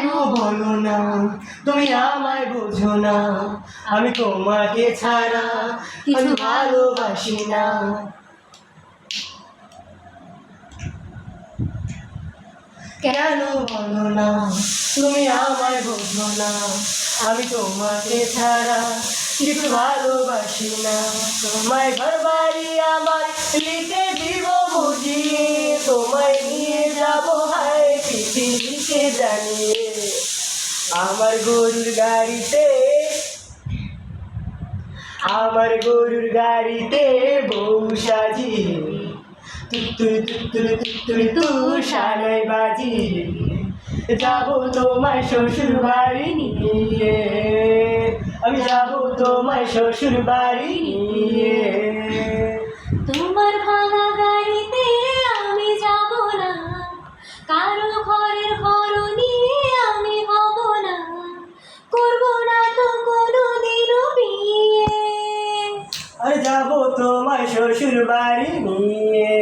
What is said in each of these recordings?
কেন বলো না? তুমি আমায় বোঝো না। আমি তোমাকে ছাড়া কিছু ভালোবাসি না। কেন বলো না? তুমি আমায় বোঝো না। আমি তোমাকে ছাড়া কিছু ভালোবাসি না। তোমায় ঘর বাড়ি আমার লিখে দিব আমার গরুর গাড়িতে, আমার গরুর গাড়িতে বউ সাজিয়ে তুত্তুরি তুত্তুরি তুত্তুরি তু সানাই বাজি যাব তোমার শ্বশুর বাড়ি নিয়ে। আমি তোমার শ্বশুর বাড়ি নিয়ে। তোমার ভাঙা যাব তোমার শ্বশুর বাড়ি নিয়ে।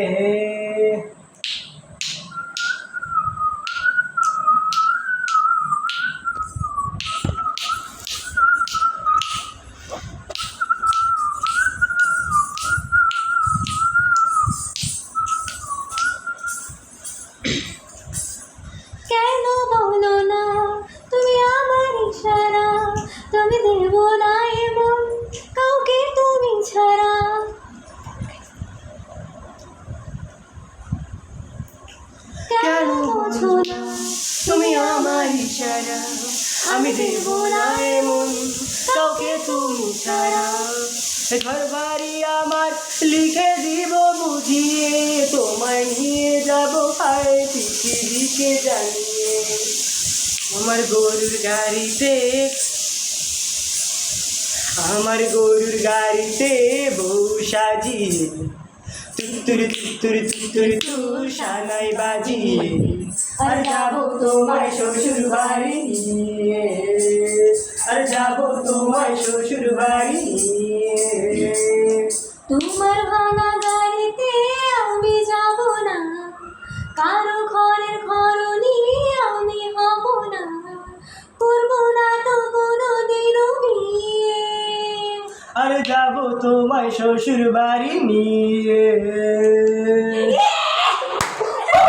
কেন না তুমি আমার ইশারা আমি দেব না এমন কাউকে তুমি ছাড়া ঘর বাড়ি আমার লিখে দিব বুঝিয়ে তোমায় নিয়ে যাব হায় পৃথিবীকে জানিয়ে আমার গরুর গাড়িতে আমার গরুর গাড়িতে বউ সাজিয়ে তুত্তুরি তুত্তুরি তুত্তুরি তু শালাই বাজিয়ে আর যাব তোমার শ্বশুর বাড়ি আর যাব তোমার শ্বশুর বাড়ি তোমার ভাঙা গাড়িতে আমি যাব না। কারও ঘরের ঘর শ্বশুর বাড়ি নিয়ে।